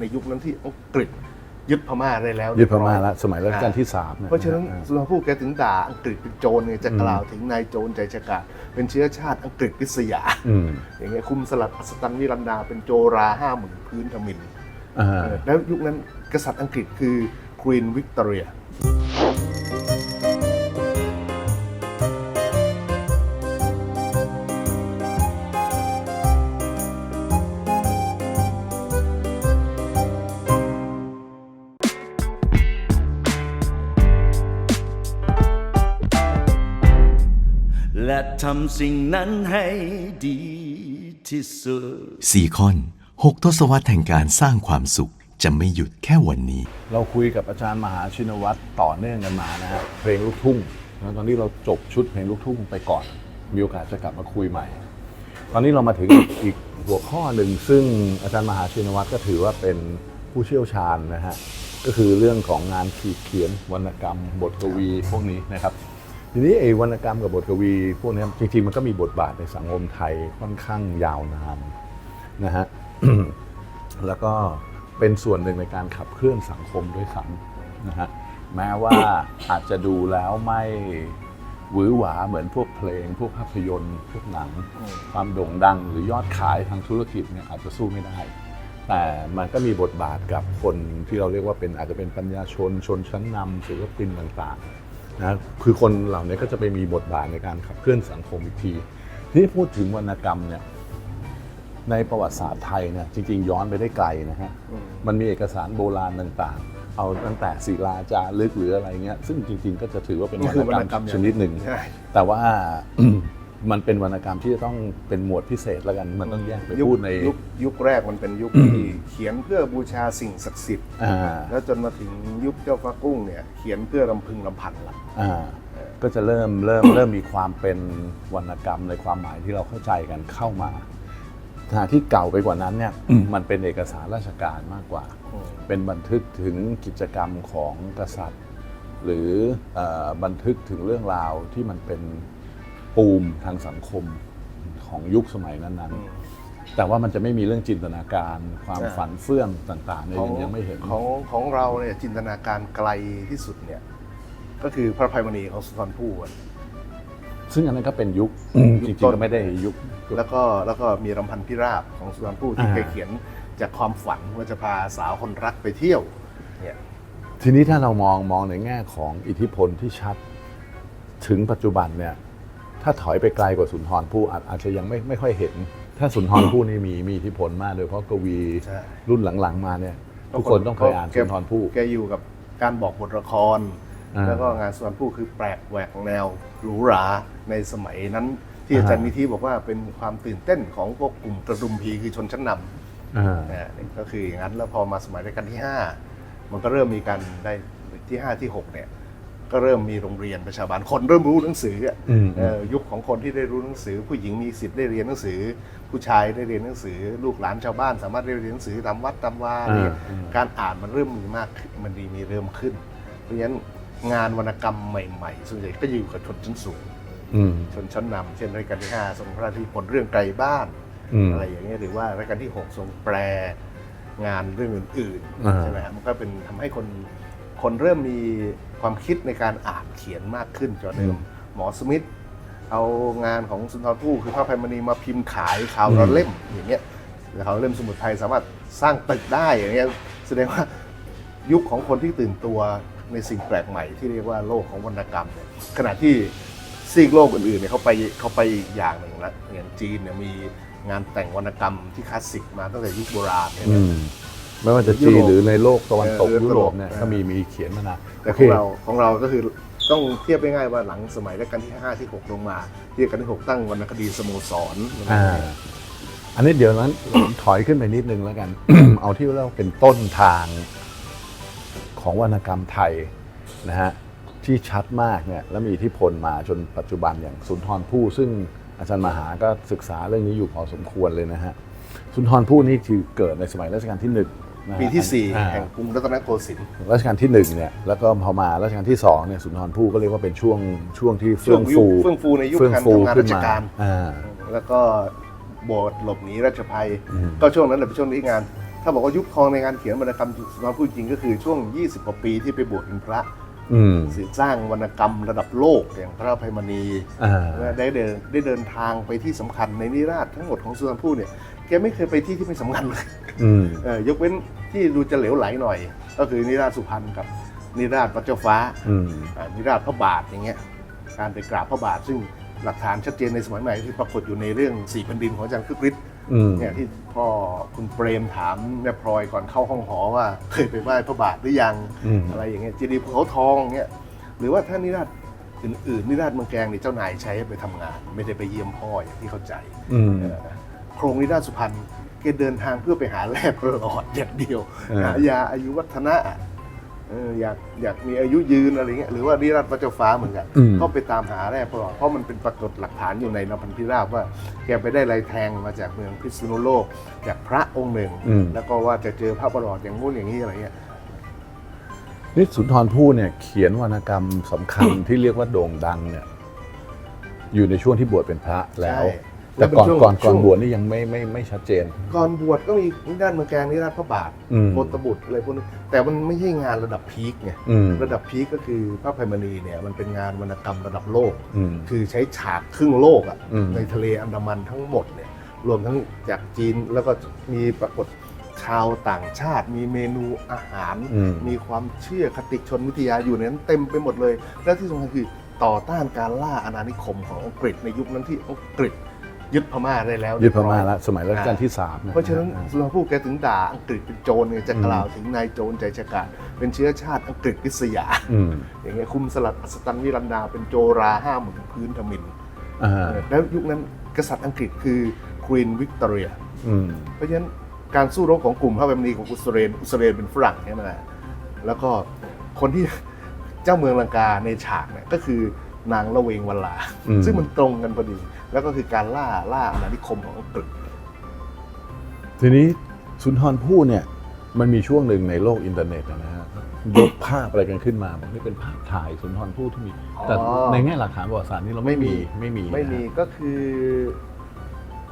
ในยุคนั้นที่อังกฤษยึดพม่าได้แล้วยึดพม่าเรียบร้อยแล้วสมัยรัชกาลที่สามยเพราะฉะนั้นอ่สุนทรภู่แกถึงด่าอังกฤษเป็นโจรเนี่ยจะกล่าวถึงนายโจรใจฉกาจเป็นเชื้อชาติอังกฤษริษยาอืมอย่างเงี้ยคุมสลัดอัศตันวิรันดาเป็นโจราห้าหมื่นพื้นทมินอ่าเออแล้วยุคนั้นกษัตริย์อังกฤษคือควีนวิกตอเรียำสิ่งนั้นให้ดีที่สุดซีคอน6ทศวรรษแห่งการสร้างความสุขจะไม่หยุดแค่วันนี้ เราคุยกับอาจารย์มหาชินวัตรต่อเนื่องกันมานะฮะเพลงลูกทุ่งแล้วตอนนี้เราจบชุดเพลงลูกทุ่งไปก่อน มีโอกาสจะกลับมาคุยใหม่ ตอนนี้เรามาถึงอีกอีกหัวข้อหนึ่งซึ่งอาจารย์มหาชินวัตรก็ถือว่าเป็นผู้เชี่ยวชาญนะฮะก็คือเรื่องของงานขีดเขียนวรรณกรรม บทกวีพวกนี้นะครับ ทีนี้ไอ้วรรณกรรมกับบทกวี พวกนี้จริงๆมันก็มีบทบาทในสังคมไทยค่อนข้างยาวนานนะฮะแล้วก็เป็นส่วนหนึ่งในการขับเคลื่อนสังคมด้วยซ้ำนะฮะแม้ว่าอาจจะดูแล้วไม่หวือหวาเหมือนพวกเพลง พวกภาพยนตร์ พวกหนัง ความโด่งดังหรือยอดขายทางธุรกิจเนี่ยอาจจะสู้ไม่ได้ แต่มันก็มีบทบาทกับคนที่เราเรียกว่าเป็นอาจจะเป็นปัญญาชนชนชั้นนำศิลปินต่างๆ นะคือคนเหล่านี้ก็จะไปมีบทบาทในการขับเคลื่อนสังคมอีกทีทีนี้พูดถึงวรรณกรรมเนี่ยในประวัติศาสตร์ไทยเนี่ยจริง ๆ ย้อนไปได้ไกลนะฮะมันมีเอกสารโบราณต่างๆ เอาตั้งแต่ศิลาจารึกหรืออะไรเงี้ยซึ่งจริง ๆ ก็จะถือว่าเป็นนี่วรคือรณกรรมวรรณกรรมชนิดหนึ่งใช่แต่ว่า มันเป็นวรรณกรรมที่จะต้องเป็นหมวดพิเศษแล้วกัน มันต้องแยกไปยุคพูดใน ยุคยุคแรกมันเป็นยุคที่เขียนเพื่อบูชาสิ่งศักดิ์สิทธิ์อ่า แล้วจนมาถึงยุคเจ้าฟ้ากุ้งเนี่ยเขียนเพื่อรำพึงรำพันละ อ่าก็จะเริ่มเริ่ม เริ่มมีความเป็นวรรณกรรมในความหมายที่เราเข้าใจกันเข้ามาขณะที่เก่าไปกว่านั้นเนี่ย มันเป็นเอกสารราชการมากกว่าอืมเป็นบันทึกถึงกิจกรรมของกษัตริย์ หรือเออบันทึกถึงเรื่องราวที่มันเป็น ปูมทางสังคมของยุคสมัยนั้นๆ แต่ว่ามันจะไม่มีเรื่องจินตนาการความใช่ฝันเฟื่องต่างๆเนี่ยของยังยังไม่เห็นของของเราเนี่ยจินตนาการไกลที่สุดเนี่ยก็คือพระภัยมณีของสุนทรภู่อะซึ่งอันนั้นก็เป็นยุคจริงต้นๆก็ไม่ได้ยุค แล้วก็แล้วก็มีรำพันพิราบของสุนทรภู่ที่อ่าแกเขียนจากความฝันว่าจะพาสาวคนรักไปเที่ยวเนี่ยทีนี้ถ้าเรามองมองในแง่ของอิทธิพลที่ชัด ถึงปัจจุบันเนี่ย ถ้าถอยไปไกลกว่าสุนทรภู่อาจอาจจะยังไม่ไม่ค่อยเห็น ถ้าสุนทรภู่นี่มีมีอิทธิพลมากโดยเฉพราะกวีใช่ รุ่นหลังๆมาเนี่ยทุกคนต้องเคยอ่านแกสุนทรภู่ แกอยู่กับการบอกบทละคร อ่าแล้วก็งานสุนทรภู่คือแปลกแหวกแนวหรูหราในสมัยนั้น ที่อาจารย์อ่านิ นิธิบอกว่าเป็นความตื่นเต้นของพวกกลุ่มตระดุมพีคือชนชั้นนำอ่า นะนี่ก็คืออย่างนั้นแล้วพอมาสมัยรัชกาลที่ 5 มันก็เริ่มมีการได้ที่ 5 ที่ 6 เนี่ย ก็เริ่มมีโรงเรียนประชาบาลคนเริ่มรู้หนังสืออะอืมเอ่อยุคของคนที่ได้รู้หนังสือ ผู้หญิงมีสิทธิ์ได้เรียนหนังสือ ผู้ชายได้เรียนหนังสือ ลูกหลานชาวบ้าน สามารถได้เรียนหนังสือตามวัดตามวาเนี่ยการอ่านมันเริ่มมีมากขึ้นมันดีมีเริ่มขึ้น เพราะฉะนั้นงานวรรณกรรมใหม่ๆส่วนใหญ่ก็อยู่กับชนชั้นสูงอืมชนชั้นนำเช่นรัชกาลที่5ทรงพระราชนิพนธ์เรื่องไกลบ้านอืมอะไรอย่างเงี้ยหรือว่ารัชกาลที่6ทรงแปลงานเรื่องอื่นอ่าๆใช่ไหมฮะมันก็เป็นทำให้คนคนเริ่มมี ความคิดในการอ่านเขียนมากขึ้นจนเดิมหมอสมิธเอางานของสุนทรภู่คือพระภัยมณีมาพิมพ์ขายข่าวละเล่มอย่างเงี้ยข่าวละเล่มสมุดไทยสามารถสร้างตึกได้อย่างเงี้ยแสดงว่ายุคของคนที่ตื่นตัวในสิ่งแปลกใหม่ที่เรียกว่าโลกของวรรณกรรมเนี่ยขณะที่ซีกโลกอื่นๆเนี่ยเขาไปเขาไปอีกอย่างหนึ่งแล้วอย่างจีนเนี่ยมีงานแต่งวรรณกรรมที่คลาสสิกมาตั้งแต่ยุคโบราณเนี่ยอืนะม ไม่ว่าจะยุจีโรนปหรือในโลกตะวันตกเออยุโรปเนี่ยเออ ก็มีมีเขียนมานานแต่โอขเคองเราของเราก็คือต้องเทียบง่ายๆว่าหลังสมัยรัชกาลที่ 5 ที่ 6 ลงมาที่รัชกาลที่6ตั้งวรรณคดีสโมสรอ่าอันนี้เดี๋ยวนั้น ถอยขึ้นไปนิดนึงแล้วกัน เอาที่เราเป็นต้นทางของวรรณกรรมไทยนะฮะที่ชัดมากเนี่ยแล้วมีอิทธิพลมาจนปัจจุบันอย่างสุนทรภู่ซึ่งอาจารย์มหาก็ศึกษาเรื่องนี้อยู่พอสมควรเลยนะฮะสุนทรภู่นี่คือเกิดในสมัยรัชกาลที่หนึ่งนะฮะ ปีที่อ่า4แห่งกรุงรัตนโกสินทร์รัชกาลที่หนึ่งเนี่ยแล้วก็พอมารัชกาลที่สองเนี่ยสุนทรภู่ก็เรียกว่าเป็นช่วงช่วงที่ช่เฟื่วองงยุคฟูเฟื่องฟูในยุคเฟื่องการฟูทำงานขึ้รานชมาการอ่าแล้วก็โบสถ์หลบหนีราชภัย ก็ช่วงนั้นแหละเป็นช่วงที่งาน ถ้าบอกว่ายุคทองในการเขียนวรรณกรรมสุนทรภู่จริงก็คือช่วง 20กว่าปีที่ไปบวชเป็นพระอืมสร้างวรรณกรรมระดับโลกอย่างพระอภัยมณีอ่าได้เดินได้เดินทางไปที่สำคัญในนิราชทั้งหมดของสุนทรภู่เนี่ย แกไม่เคยไปที่ที่ไม่สำคัญเลยอืม เออยกเว้นที่ดูจะเหลวไหลหน่อย ก็คือนิราชสุพรรณกับนิราชพระเจ้าฟ้า อืม อ่านิราชพระบาทอย่างเงี้ยการไปกราบพระบาทซึ่งหลักฐานชัดเจนในสมัยใหม่คือปรากฏอยู่ในเรื่องสี่แผ่นดินของอาจารย์คึกฤทธิ์อืม เนี่ยที่พ่อคุณเปรมถามแม่พลอยก่อนเข้าห้องหอว่าเคยไปไหว้พระบาทหรือยังอืม อะไรอย่างเงี้ยเจดีย์ภูเขาทองเงี้ยหรือว่าถ้านิราชอื่นๆนิราชเมืองแกลงนี่เจ้านายใช้ให้ไปทำงาน ไม่ได้ไปเยี่ยมพ่ออย่างที่เข้าใจอืม เออ โครงนิราชสุพรรณแกเดินทางเพื่อไปหาแร่ประหลอดอย่างเดียวเออหายาอายุวัฒนะเอออยากอยากมีอายุยืนอะไรเงี้ยหรือว่านิราชพระเจ้าฟ้าเหมือนกันอืมก็ไปตามหาแร่ประหลอดเพราะมันเป็นปรากฏหลักฐานอยู่ในนพันธิราบว่า แกไปได้ลายแทงมาจากเมืองพิษณุโลก จากพระองค์หนึ่งอืมแล้วก็ว่าจะเจอพระประหลอดอย่างงู้นอย่างนี้อะไรเงี้ยนี่สุนทรภู่เนี่ยเขียนวรรณกรรมสำคัญที่เรียกว่าโด่งดังเนี่ยอยู่ในช่วงที่บวชเป็นพระแล้วใช่ แต่ก่อนแล้วเป็นช่วงก่อนก่อนช่วงบวชนี่ยังไม่ไม่ไม่ชัดเจน ก่อนบวชก็มีนิราชเมืองแกลงนิราชพระบาทอืม โพธบุตรอะไรพวกนี้แต่มันไม่ใช่งานระดับพีคไงอืมระดับพีคก็คือพระอภัยมณีเนี่ยมันเป็นงานวรรณกรรมระดับโลก อืม คือใช้ฉากครึ่งโลกอะอืม ในทะเลอันดามันทั้งหมดเนี่ยรวมทั้งจากจีนแล้วก็มีปรากฏชาวต่างชาติ มีเมนูอาหาร อืม มีความเชื่อคติชนวิทยาอยู่ในนั้นเต็มไปหมดเลย และที่สำคัญคือต่อต้านการล่าอาณานิคมของอังกฤษในยุคนั้นที่อังกฤษ ยึดพม่าได้แล้วยึดพม่าเรียบร้อยแล้วสมัยรัชกาลที่สามเพราะฉะนั้นอ่สุนทรภู่แกถึงด่าอังกฤษเป็นโจรไงจะกล่าวถึงนายโจรใจฉกาจเป็นเชื้อชาติอังกฤษริษยาอืมอย่างเงี้ยคุมสลัดอัศตันวิรันดาเป็นโจราห้าหมื่นพื้นทมินอ่าเออแล้วยุคนั้นกษัตริย์อังกฤษคือควีนวิกตอเรียอืมเพราะฉะนั้นการสู้รบของกลุ่มพระบรมีของอุสเรนอุสเรนเป็นฝรั่งใช่ไหมล่ะแล้วก็คนที่เจ้าเมืองลังกาในฉากเนี่ยก็คือนางละเวงวัลลาอืมซึ่งมันตรงกันพอดี แล้วก็คือการล่าล่าอาณานิคมของอังกฤษทีนี้สุนทรภู่เนี่ย มันมีช่วงหนึ่งในโลกอินเทอร์เน็ตนะฮะยกภาพอะไรกันขึ้นมาบอกนี่เป็นภาพถ่ายสุนทรภู่ที่มี แต่อ๋อ ในแง่หลักฐานประวัติศาสตร์นี่เราไม่มีไม่มีไม่มีนะฮะก็คือ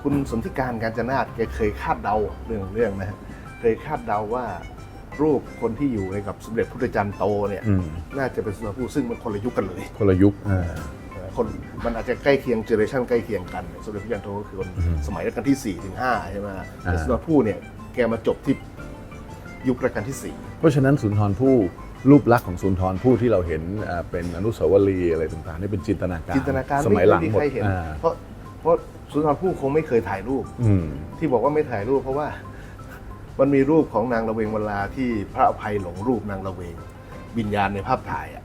คุณสนธิการการจนาตแกเคยคาดเดาเรื่องเรื่องนะฮะเคยคาดเดาว่ารูปคนที่อยู่ในกับสมเด็จพระพุทธจารย์โตเนี่ย อืมน่าจะเป็นสุนทรภู่ซึ่งมันคนละยุคกันเลย คนละยุคอ่าเออ คนมันอาจจะใกล้เคียงเจเนอเรชันใกล้เคียงกันสมเด็จพระจันทร์โตก็คือคนอืมสมัยรัชกาลที่4ี่ถึงห้าใช่ไหมแต่อ่าสุนทรภู่เนี่ยแกมาจบที่ยุครัชกาลที่สี่เพราะฉะนั้นสุนทรภู่รูปลักษณ์ของสุนทรภู่ที่เราเห็นอ่าเป็นอนุสาวรีย์อะไรต่างๆนี่เป็นจินตนาการจินตนาการสมัยหลังไมีหมดใครเห็นอ่าเพราะเพราะสุนทรภู่คงไม่เคยถ่ายรูปอืมที่บอกว่าไม่ถ่ายรูปเพราะว่ามันมีรูปของนางละเวงวลาที่พระอภัยหลงรูปนางละเวงวิญญาณในภาพถ่ายอะ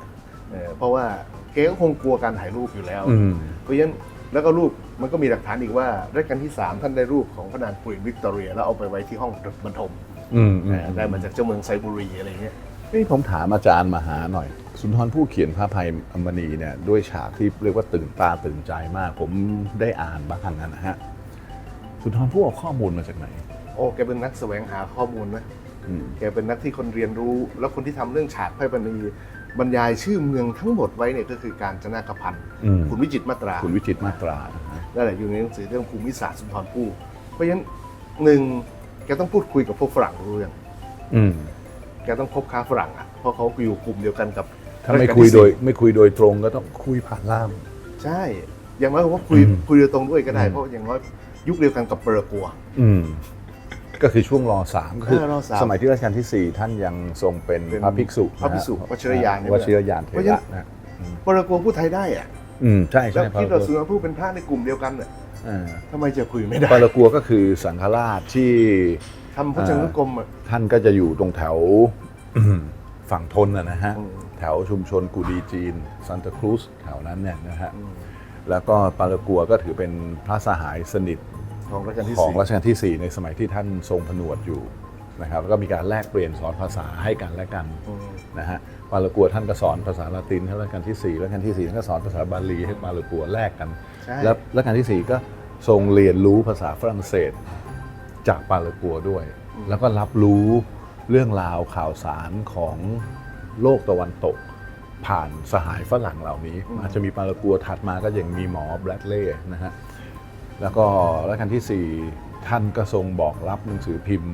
เออเพราะว่า เก๊ก็คงกลัวการถ่ายรูปอยู่แล้ว อืม เพราะฉะนั้นแล้วก็รูปมันก็มีหลักฐานอีกว่ารัชกาลที่ 3 ท่านได้รูปของพระนางกรีนวิกตอเรีย แล้วเอาไปไว้ที่ห้องบรรทมอืมอืมเออได้มาจากเจ้าเมืองไซบูรีอะไรเงี้ยนี่ผมถามอาจารย์มหาหน่อย สุนทรภู่เขียนพระภัยอมณีเนี่ยด้วยฉากที่เรียกว่าตื่นตาตื่นใจมาก ผมได้อ่านบ้างนะฮะสุนทรภู่เอาข้อมูลมาจากไหน โอ้แกเป็นนักแสวงหาข้อมูลนะ อืม แกเป็นนักที่คนเรียนรู้ แล้วคนที่ทำเรื่องฉากไพ่ปณี บรรยายชื่อเมืองทั้งหมดไว้เนี่ยก็คือการจนากพันธ์อืมคุณวิจิตรมาตราคุณวิจิตรมาตรานั่นแหละอยู่ในหนังสือเรื่องภูมิศาสตร์สุนทรภู่เพราะฉะนั้นหนึ่งแกต้องพูดคุยกับพวกฝรั่งรู้เรื่องอืมแกต้องคบค้าฝรั่งอะเพราะเขาอยู่กลุ่มเดียวกันกับถ้าไม่คุยโดยไม่คุยโดยตรงก็ต้องคุยผ่านล่าม ใช่ อย่างน้อยผมว่าคุยอืมคุยโดยตรงด้วยก็ได้อืมเพราะอย่างน้อยยุคเดียวกันกับเปอร์กัวอืม ก็คือช่วงรอสามก็คือ เออรสามสมัยที่รัชกาลที่สี่ท่านยังทรงเป็นเป็นพระภิกษุพระภิกษุนฮวชิรยานวชิรยานเทเพราะฉะนั้ระนนะเปอร์กัวพูดไทยได้อะอืมใช่แล้ใช่วคิดว่าสุนทรภู่เป็นพระในกลุ่มเดียวกันน่ะอ่าทำไมจะคุยไม่ได้ปาลกัวก็คือสังฆราชที่ ทำพระจันทรกรมอะท่านก็จะอยู่ตรงแถว ฝั่งทนนะนะฮะ อืม แถวชุมชนกูดีจีนซันตาครูสแถวนั้นเนี่ยนะฮะ อืม แล้วก็ปาลกัวก็ถือเป็นพระสหายสนิท ของรัชกาลที่ของสี่รัชกาลที่ 4 ในสมัยที่ท่านทรงผนวดอยู่นะครับแล้วก็มีการแลกเปลี่ยนสอนภาษาให้กันและกันอืมนะฮะปาลกัวท่านก็สอนภาษาละตินให้รัชกาลที่ 4 รัชกาลที่ 4 ท่านก็สอนภาษาบาลีให้ปาลกัวแลกกัน ใช่แล้วรัชกาลที่ 4 ก็ทรงเรียนรู้ภาษาฝรั่งเศส จากปาลกัวด้วย แล้วก็รับรู้เรื่องราวข่าวสารของโลกตะวันตก ผ่านสหายฝรั่งเหล่านี้ อาจจะมีปาลกัวถัดมาก็ยังมีหมอแบรดเล่ย์นะฮะ แล้วก็รัชกาลที่ 4 ท่านก็ทรงบอกรับหนังสือพิมพ์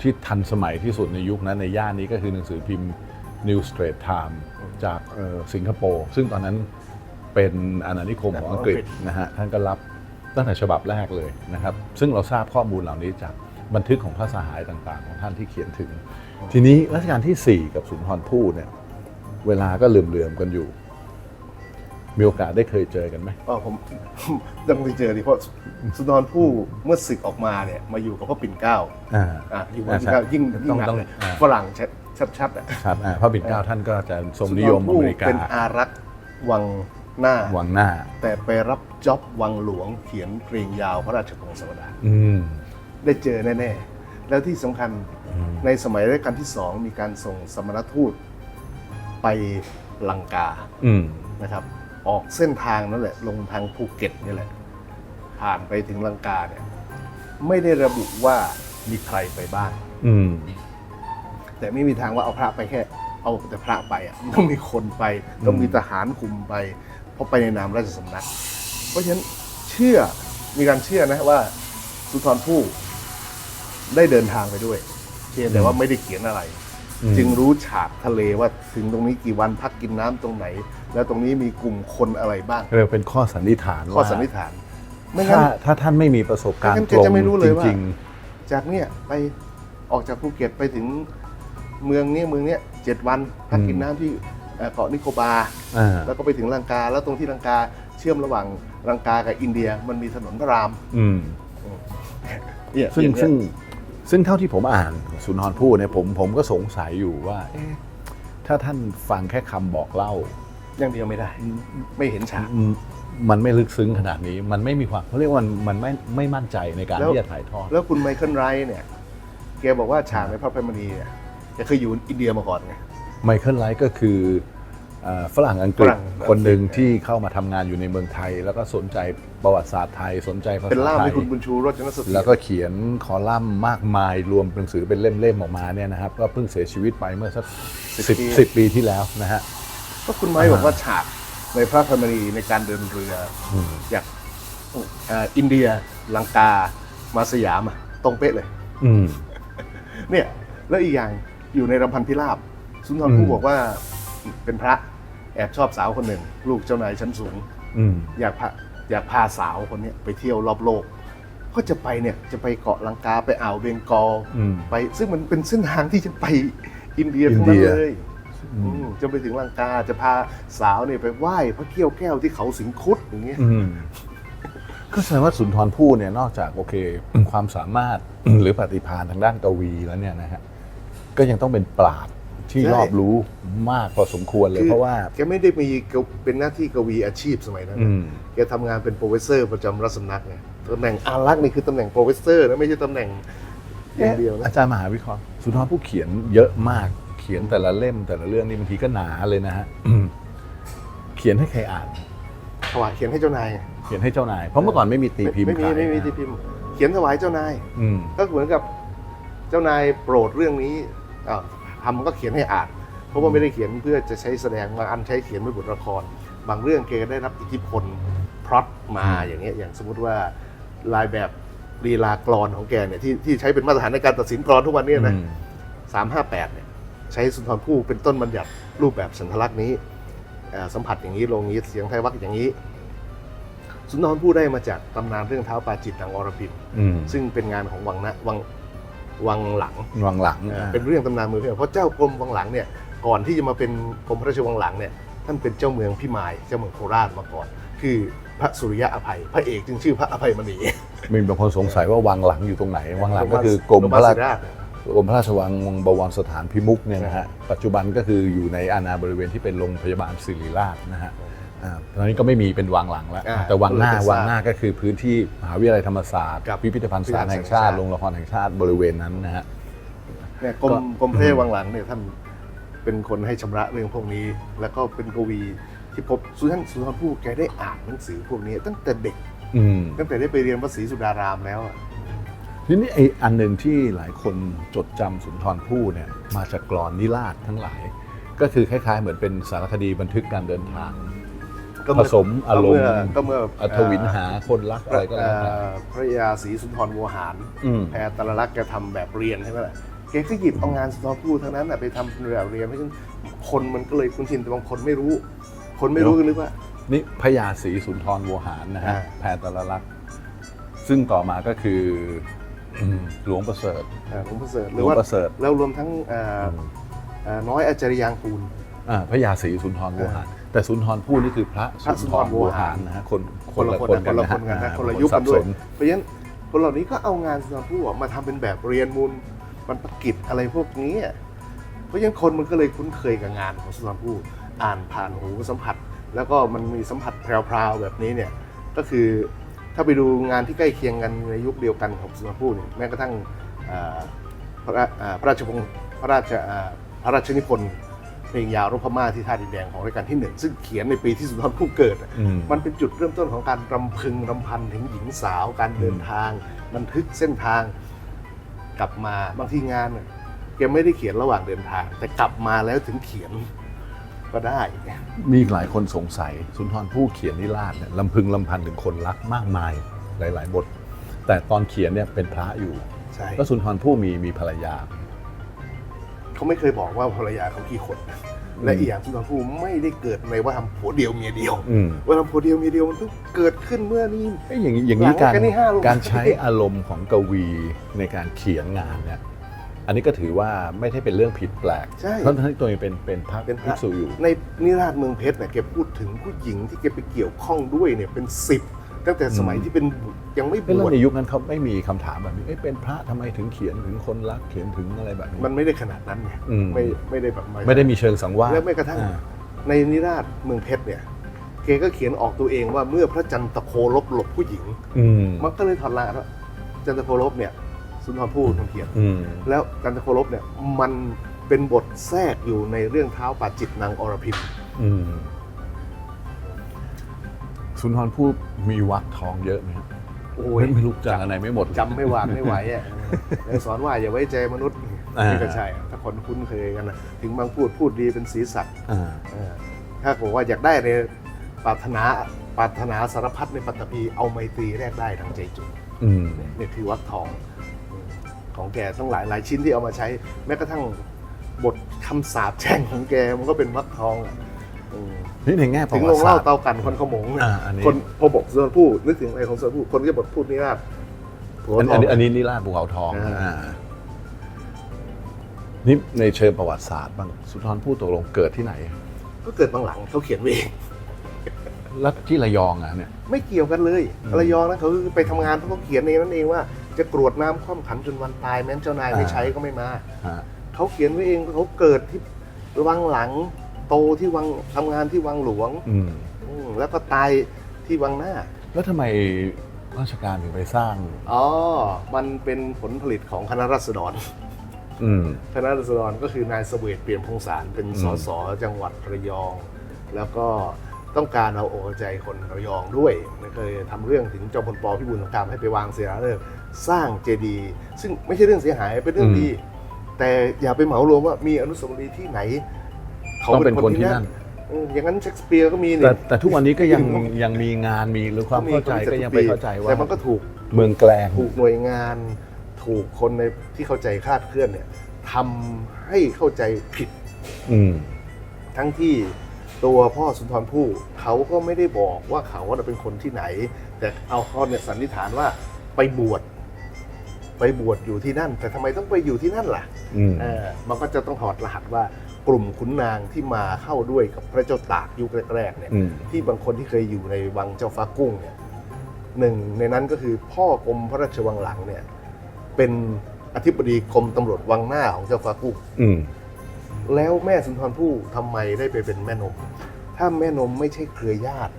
ที่ทันสมัยที่สุดในยุคนั้นในย่านนี้ก็คือหนังสือพิมพ์ New Straits Time จากสิงคโปร์ซึ่งตอนนั้นเป็นอาณานิคมของอังกฤษนะฮะท่านก็รับตั้งแต่ฉบับแรกเลยนะครับ ซึ่งเราทราบข้อมูลเหล่านี้จากบันทึกของพระสหายต่างๆ ของท่านที่เขียนถึง ทีนี้รัชกาลที่ 4 กับสุนทรภู่เนี่ยเวลาก็เหลื่อมๆกันอยู่ มีโอกาสได้เคยเจอกันไหมก็ผมต้องไปเจอดิเพราะสุนทรภู่เมื่อศึกออกมาเนี่ยมาอยู่กับพระปิ่นเกล้าอ่าอะอยู่กับพระปิ่นเกล้ายิ่งยิ่ต้องงหนักต้องเลยอ่าฝรั่งชัดๆอะครับอ่าพระปิ่นเกล้าท่านก็จะทรงนิยมสุอนทรเมภู่ริกาเป็นอารักษ์วังหน้าวังหน้า แต่ไปรับจ็อบวังหลวงเขียนเพลงยาวพระราชพงศาวดารอืมได้เจอแน่ๆ แล้วที่สำคัญในสมัยรัชกาลที่สองมีการส่งสมณทูตไปลังกาอืมนะครับ ออกเส้นทางนั่นแหละ ลงทางภูเก็ตนี่แหละ ผ่านไปถึงลังกาเนี่ย ไม่ได้ระบุว่ามีใครไปบ้างอืม แต่ไม่มีทางว่าเอาพระไปแค่ เอาแต่พระไปอะต้องมีคนไป ต้องมีทหารคุมไป เพราะไปในนามราชสำนัก เพราะฉะนั้นเชื่อมีการเชื่อนะว่าสุนทรภู่ได้เดินทางไปด้วยเพียงแต่ว่าไม่ได้เขียนอะไร อืม จึงรู้ฉากทะเลว่าถึงตรงนี้กี่วันพักกินน้ำตรงไหน แล้วตรงนี้มีกลุ่มคนอะไรบ้าง เรียกว่าเป็นข้อสันนิษฐานข้อว่าสันนิษฐาน ไม่งั้ถ้านถ้าท่านไม่มีประสบการณ์ไม่งั้นตรงแกจะไม่รู้เลยจว่า ริง จากเนี่ยไปออกจากภูเก็ตไปถึงเมืองเนี้เมืองเนี้ยเจ็ดวันพักกินน้ำที่เอ่อเกาะนิโคบาๆอ่าแล้วก็ไปถึงลังกา แล้วตรงที่ลังกาเชื่อมระหว่างลังกากับอินเดียมันมีถนนพระรามอืม เนี่ยซึ่งอย่างเงี้ยซึ่งซึ่งเท่าที่ผมอ่านสุนทรภู่เนี่ยผมผมก็สงสัยอยู่ว่าเอ๊ะถ้าท่านฟังแค่คำบอกเล่า อย่างเดียวไม่ได้ ไม่เห็นฉากอืมมันไม่ลึกซึ้งขนาดนี้ มันไม่มีความเขาเรียกว่ามันมันไม่ไม่มั่นใจในการแล้วที่จะถ่ายทอด แล้วคุณไมเคิลไรท์เนี่ยแกบอกว่าฉากในพระพิมณีเนี่ยแกเคยอยู่อินเดียมาก่อนไงไมเคิลไลท์ก็คือเอ่อฝรั่งอังกฤษฝรั่งคนหนึ่งอังกฤษที่เข้ามาทำงานอยู่ในเมืองไทย แล้วก็สนใจประวัติศาสตร์ไทยสนใจภาเป็นษาล่ามไทให้ยคุณบุญชูรจนสถียรแล้วก็เขียนคอลัมน์มากมายรวมหนังสือเป็นเล่มๆออกมาเนี่ยนะครับ ก็เพิ่งเสียชีวิตไปเมื่อสักสิบสิบปีที่แล้วนะฮะ ก็คุณไม้บอกว่าฉากในพระพิมณีในการเดินเรืออจากเอ่ออินเดียลังกา มาสยามอะตรงเป๊ะเลยอืมเนี่ย แล้วอีกอย่างอยู่ในรำพันพิราบสุนทรภู่อืมบอกว่าเป็นพระแอบชอบสาวคนหนึ่ง ลูกเจ้านายชั้นสูงอืมอยากพาอยากพาสาวคนเนี้ยไปเที่ยวรอบโลก ก็จะไปเนี่ยจะไปเกาะลังกาไปอ่าวเบงกอลอืมไปซึ่งมันเป็นเส้นทางที่จะไปอินเดียอิทั้นงเดีนั้นยเลย อืมอืมจะไปถึงลังกาจะพาสาวเนี่ยไปไหว้พระเกี้ยวแก้วที่เขาสิงคุดอย่างเงี้ย อืมก็แสดงว่าสุนทรภู่เนี่ยนอกจากโอเค ความสามารถ หรือปฏิภาณทางด้านกวีแล้วเนี่ยนะฮะก็ยังต้องเป็นปราดที่ใช่ รอบรู้มากพอสมควรเลยคือเพราะว่า แกไม่ได้มีเป็นหน้าที่กวีอาชีพสมัยนั้นอืนะมแกทำงานเป็นโปรเฟสเซอร์ประจำรัฐสำนักไงตำแหน่งอารักษ์นี่คือตำแหน่งโปรเฟสเซอร์นะไม่ใช่ตำแหน่งอย่างเดียวนะ อาจารย์มหาวิเคราะห์สุนทรภู่เขียนเยอะมากเขียนแต่ละเล่มแต่ละเรื่องนี่บางทีก็หนาเลยนะฮะเขียนให้ใครอ่าน ถวายเขียนให้เจ้านายเขียนให้เจ้านายเพราะเมื่อก่อนไม่มีตีพิมพ์ไม่มีขายไม่มีตีพิมพ์ เขียนถวายเจ้านาย อืมก็เหมือนกับเจ้านายโปรดเรื่องนี้อ้าวทำก็เขียนให้อ่าน เพราะว่าไม่ได้เขียนเพื่อจะใช้แสดงบางอันใช้เขียนเป็นบทละคร บางเรื่องแกได้รับอิทธิพลพล็อตมาอย่างเงี้ยอย่างสมมุติว่าลายแบบลีลากรอนของแกเนี่ยที่ที่ใช้เป็นมาตรฐานในการตัดสินกรอนทุกวันเนี้นะอืมสามห้าแปดเนี่ย ใช้สุนทรภู่เป็นต้นบัญญัติรูปแบบสัญลักษณ์นี้อ่าสัมผัสอย่างนี้ลงนี้เสียงไทยวักอย่างนี้ สุนทรภู่ได้มาจากตำนานเรื่องเท้าปาจิตนางอรพินอืมซึ่งเป็นงานของวังนะวังวังหลังวังหลังอ่าอ่าเป็นเรื่องตำนานเมืองพิมายเพราะเจ้ากรมวังหลังเนี่ยก่อนที่จะมาเป็นกรมพระราชวังหลังเนี่ยท่านเป็นเจ้าเมืองพิมายเจ้าเมืองโคราชมาก่อน คือพระสุริยะอภัย พระเอกจึงชื่อพระอภัยมณีมีบางคนสงสัยว่าวังหลังอยู่ตรงไหน วังหลังก็คือกรมพระราชศิราช กรมพระราชวังบวรสถานพิมุกเนี่ยนะฮะปัจจุบันก็คืออยู่ในอาณาบริเวณที่เป็นโรงพยาบาลศิริราชนะฮะอ่าตอนนี้ก็ไม่มีเป็นวังหลังแล้วอ่าแต่วังหน้าก็เลยเป็นวังหน้าก็คือพื้นที่มหาวิทยาลัยธรรมศาสตร์กับพิพิธภัณฑ์สถานแห่งชาติโรงละครแห่งชาติบริเวณนั้นนะฮะเนี่ยกรมก็กรมพระราชวังหลังเนี่ยท่านเป็นคนให้ชำระเรื่องพวกนี้ แล้วก็เป็นกวีที่พบสุนทรสุนทรภู่แกได้อ่านหนังสือพวกนี้ ตั้งแต่เด็กอืมตั้งแต่ได้ไปเรียนพระศรีสุดารามแล้วอะ ทีนี้ไออันหนึ่งที่หลายคนจดจำสุนทรภู่เนี่ยมาจากกรอนนิราศทั้งหลาย ก็คือคล้ายๆ เหมือนเป็นสารคดีบันทึกการเดินทางก็ผเมื่อสมอารมณ์ก็เมื่อก็เมื่ออัธวินหาคนรักอะไรก็แล้วแต่ เอ่อพระยาศรีสุนทรวัวหารอืม แพรตรลักษณ์แกทำแบบเรียนใช่ไหมล่ะแกก็หยิบเอางานสุนทรภู่ทั้งนั้นน่ะไปทำเป็นแบบเรียนเพราะฉะนั้นคนมันก็เลยคุ้นชินแต่บางคนไม่รู้ คนไม่รู้ก็นึกว่า นี่พญาศรีสุนทรวัวหารนะฮะอ่า แพรตรลักษณ์ซึ่งต่อมาก็คืออืม หลวงประเสริฐเอ่อหลวงประเสริฐหหลรืวองว่าประเสริฐแล้วรวมทั้งเอ่อเอ่อน้อยอาจารย์ยางกูล อ่าพระยาศรีสุนทรวัวหาร แต่สุนทรภู่นี่คือพระพระสุสุนนททรรวัวัววหาหารรนะฮะคนคนละคคนนละกันคนละนะคฮะนกันนะอ่าคนละยุคกันด้วสัยบสเพราะฉะนั้นคนเหล่านี้ก็เอางานสุนทรภู่มาทำเป็นแบบเรียนมูลบรรพกิจอะไรพวกนี้อะเพราะฉะนั้นคนมันก็เลยคุ้นเคยกับงานของสุนทรภู่อ่านผ่านหูสัมผัส แล้วก็มันมีสัมผัสแพรวๆแบบนี้เนี่ยก็คือ ถ้าไปดูงานที่ใกล้เคียงกันในยุคเดียวกันของสุนทรภู่เนี่ยแม้กระทั่งอ่าพระราอ่าพระราชวงศ์พระราชอ่าพระราชนิพนธ์เพลงยาวรบพม่าที่ท่าดินแดงของรัชกาลที่หนึ่งซึ่งเขียนในปีที่สุนทรภู่เกิดอะอืมมันเป็นจุดเริ่มต้นของการรำพึงรำพันถึงหญิงสาว การเดินทาง บันทึกเส้นทาง กลับมาบางทีงานน่ะแกไม่ได้เขียนระหว่างเดินทาง แต่กลับมาแล้วถึงเขียน ก็ได้ มีอีกหลายคนสงสัยสุนทรภู่เขียนนิราศเนี่ยลำพึงลำพันถึงคนรักมากมายหลาย ๆ บท แต่ตอนเขียนเนี่ยเป็นพระอยู่ใช่แล้วสุนทรภู่มีมีภรรยา เขาไม่เคยบอกว่าภรรยาเขากี่คน และอีกอย่างสุนทรภู่ไม่ได้เกิดในว่าทำผัวเดียวเมียเดียวอืม ว่าทำผัวเดียวเมียเดียวมันเพิ่งเกิดขึ้นเมื่อนี้ เอ้ยอย่างนี้อย่างนี้หลังการกันนี่ห้าลูก การใช้อารมณ์ของกวีในการเขียนงานเนี่ย อันนี้ก็ถือว่าไม่ใช่เป็นเรื่องผิดแปลกใช่ เพราะทั้งที่ตัวเองเป็นเป็นพระเป็นพภิระกษุอยู่ ในนิราชเมืองเพชรเนี่ยแกพูดถึงผู้หญิงที่แกไปเกี่ยวข้องด้วยเนี่ยเป็นสิบตั้งแต่สมัยที่เป็นบุตรยังไม่บเอ้ยแล้ววชในยุคนั้นเขาไม่มีคำถามแบบนี้เอ้ยเป็นพระทำไมถึงเขียนถึงคนรักเขียนถึงอะไรแบบนี้ มันไม่ได้ขนาดนั้นไงอืม ไม่ไม่ได้แบบไม่ได้มีเชิงสังวาสและแม้กระทั่ง อ่า ในนิราชเมืองเพชรเนี่ยแกก็เขียนออกตัวเองว่าเมื่อพระจันทโคลบหลบผู้หญิง อืม มันก็เลยถอดรหัสว่าจันทโคลบเนี่ย สุนทรภู่คนเขียนอืม แล้วจันทโคลบเนี่ยมันเป็นบทแทรกอยู่ในเรื่องเท้าป่าจิตนางอรพิมอืม สุนทรภู่มีวักทองเยอะไหมครับโอ้ย ไม่ไม่รู้จักอะไรไม่หมด จำไม่หวานไม่ไหวอะเออสอนว่าอย่าไว้ใจมนุษย์อ่านี่ นี่ก็ใช่อะถ้าคนคุ้นเคยกันนะถึงบางพูดพูดดีเป็นสีสัตว์อ่าเออถ้าบอกว่าอยากได้ในปรารถนาปรารถนาสารพัดในปัตตภีเอาไมตรีแรกได้ทั้งใจจุดอืม นี่คือวัดทอง ของแกทั้งหลายหลายชิ้นที่เอามาใช้ แม้กระทั่งบทคำสาปแช่งของแกมันก็เป็นวัดทองอะอืม นี่ในแง่ประถึงวัลติงศาเล่าสตร์ เตากันคนขโมงเนี่ยอ่าอันนี้ คนพอบอกส่วนผู้นึกถึงอะไรของส่วนผู้คนก็จะบทพูดนี้ว่าผัวอันทออัง นนี้อันนี้นิราชภูเขาทองอ่า อ่านี่ในเชิงประวัติศาสตร์บ้างสุนทรภู่ตกลงเกิดที่ไหน ก็เกิดบางหลังเขาเขียนไว้เอง แล้วที่ระยองอะเนี่ย ไม่เกี่ยวกันเลยอืมระยองนะเขาไปทำงานเขาก็เขียนเองนั่นเองว่าจะกรวดน้ำคว่ำขันจนวันตาย แม้นเจ้านายไม่ใช้ก็ไม่มาฮะเขาเขียนไว้เองว่าเขาเกิดที่วังหลัง โตที่วังทำงานที่วังหลวงอืมอืมแล้วก็ตายที่วังหน้า แล้วทำไมราชการถึงไปสร้าง อ๋อ มันเป็นผลผลิตของคณะรัษฎร อืม คณะรัษฎรก็คือนายเสวตเปลี่ยนพงศารเป็นอืม สสจังหวัดระยอง แล้วก็ ต้องการเอาอกเอาใจคนระยองด้วยเคยทำเรื่องถึงจอมพลปพิบูลสงครามให้ไปวางเสียฤกษ์สร้างเจดีย์ซึ่งไม่ใช่เรื่องเสียหายเป็นเรื่องดี แต่อย่าไปเหมารวมว่ามีอนุสาวรีย์ที่ไหนต้องเป็นคนที่นั่นเอออย่างนั้นเชคสเปียร์ก็มีแต่นี่แต่ทุกวันนี้ก็ยังยังมีงานมีหรือความเข้าใจก็ยังไปเข้าใจว่าแต่มันก็ถูกเมืองแกลงถูกหน่วยงาน ถูกคนในที่เข้าใจคลาดเคลื่อนเนี่ยทำให้เข้าใจผิดอืมทั้งที่ ตัวพ่อสุนทรภู่เขาก็ไม่ได้บอกว่าเขาว่าเป็นคนที่ไหน แต่เอาเขาเนี่ยสันนิษฐานว่าไปบวชไปบวชอยู่ที่นั่น แต่ทำไมต้องไปอยู่ที่นั่นล่ะอืมเออมันก็จะต้องถอดรหัสว่ากลุ่มขุนนางที่มาเข้าด้วยกับพระเจ้าตากยุคแรกๆเนี่ยอืมที่บางคนที่เคยอยู่ในวังเจ้าฟ้ากุ้งเนี่ยหนึ่งในนั้นก็คือพ่อกรมพระราชวังหลังเนี่ยเป็นอธิบดีกรมตำรวจวังหน้าของเจ้าฟ้ากุ้งอืม แล้วแม่สุนทรภู่ทำไมได้ไปเป็นแม่นม ถ้าแม่นมไม่ใช่เครือญาติ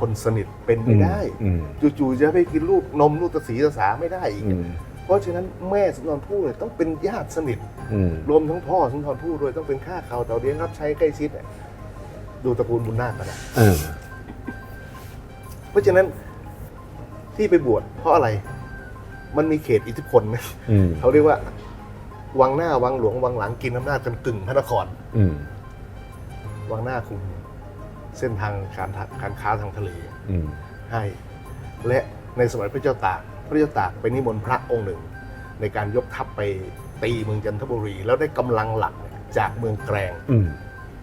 คนสนิทเป็นไม่ได้ อืมจู่ๆจะไปกินลูกนมลูกตาสีตาสาไม่ได้อีก อืมเพราะฉะนั้นแม่สุนทรภู่เนี่ยต้องเป็นญาติสนิท อืมรวมทั้งพ่อสุนทรภู่ด้วยต้องเป็นข้าเขาเต่าเลี้ยงรับใช้ใกล้ชิดเนี่ยดูตระกูลบุญนาคกันนะเออเพราะฉะนั้นที่ไปบวชเพราะอะไร มันมีเขตอิทธิพลนะอืมเขาเรียกว่า วังหน้าวังหลวงวังหลังกินอำนาจกันกึ่งพระนครอืมวังหน้าคุมเส้นทางการทะการค้าทางทะเลอืมให้และในสมัยพระเจ้าตากพระเจ้าตากไปนิมนต์พระองค์หนึ่ง ในการยกทัพไปตีเมืองจันทบุรี แล้วได้กำลังหลักเนี่ยจากเมืองแกลงอืม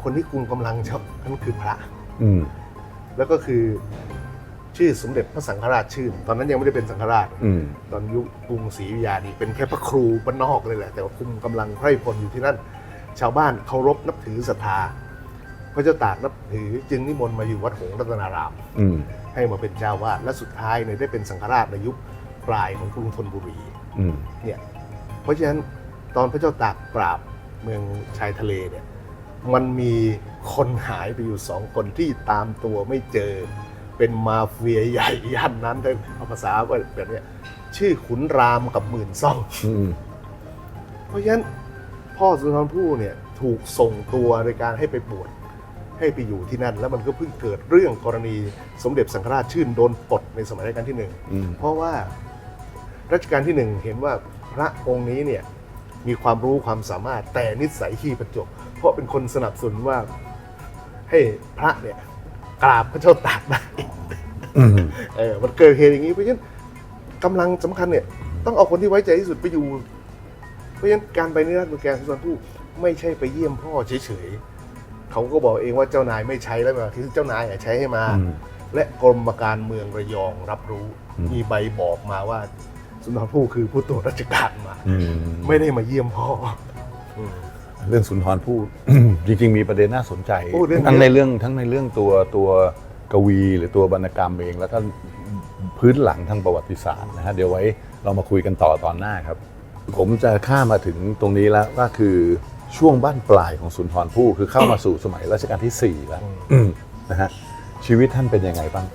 คนที่กุมกำลังเจ้านั่นคือพระ อืมแล้วก็คือ ชื่อสมเด็จพระสังฆราชชื่น ตอนนั้นยังไม่ได้เป็นสังฆราช อืม ตอนยุคกรุงศรีอยุธยานี่เป็นแค่พระครูบ้านนอกเลยแหละ แต่ว่าคุมกำลังไพร่พลอยู่ที่นั่น ชาวบ้านเคารพนับถือศรัทธา พระเจ้าตากนับถือจึงนิมนต์มาอยู่วัดหงส์รัตนาราม อืม ให้มาเป็นเจ้าวาดและสุดท้ายเนี่ยได้เป็นสังฆราชในยุคปลายของกรุงธนบุรีอืม เนี่ยเพราะฉะนั้นตอนพระเจ้าตากปราบเมืองชายทะเลเนี่ยมันมีคนหายไปอยู่สองคนที่ตามตัวไม่เจอ เป็นมาเฟียใหญ่ย่านนั้นเอาภาษาแบบเนี้ยชื่อขุนรามกับหมื่นซ่องอืมเพราะฉะนั้นพ่อสุนทรภู่เนี่ยถูกส่งตัวในการให้ไปบวชให้ไปอยู่ที่นั่น แล้วมันก็เพิ่งเกิดเรื่องกรณีสมเด็จสังฆราชชื่นโดนปลดในสมัยรัชกาลที่หนึ่งอืมเพราะว่ารัชกาลที่หนึ่งเห็นว่าพระองค์นี้เนี่ยมีความรู้ความสามารถแต่นิสัยขี้ประจบเพราะเป็นคนสนับสนุนว่าให้พระเนี่ย กราบพระเจ้าตากได้อืมเออมันเกิดเหตุอย่างนี้เพราะฉะนั้นกำลังสำคัญเนี่ย ต้องเอาคนที่ไว้ใจที่สุดไปอยู่ เพราะฉะนั้นการไปนิรันดร์เมืองแกนสุนทรภู่ไม่ใช่ไปเยี่ยมพ่อเฉยๆเขาก็บอกเองว่าเจ้านายไม่ใช้แล้วมาคือเจ้านายอะใช้ให้มาอืมและกรมการเมืองระยองรับรู้อืมมีใบบอกมาว่าสุนทรภู่คือผู้ตรวจราชการมาอืมไม่ได้มาเยี่ยมพ่ออืม เรื่องสุนทรภู่ จริง ๆ มีประเด็นน่าสนใจโอ้เรื่องเยอะ ทั้งในเรื่องทั้งในเรื่องตัวตัวกวีหรือตัววรรณกรรมเอง แล้วก็พื้นหลังทางประวัติศาสตร์นะฮะเดี๋ยวไว้เรามาคุยกันต่อตอนหน้าครับ ผมจะข้ามมาถึงตรงนี้แล้วว่าคือช่วงบ้านปลายของสุนทรภู่คือเข้ามาสู่สมัยรัชกาลที่4แล้วนะฮะชีวิตท่านเป็นยังไงบ้าง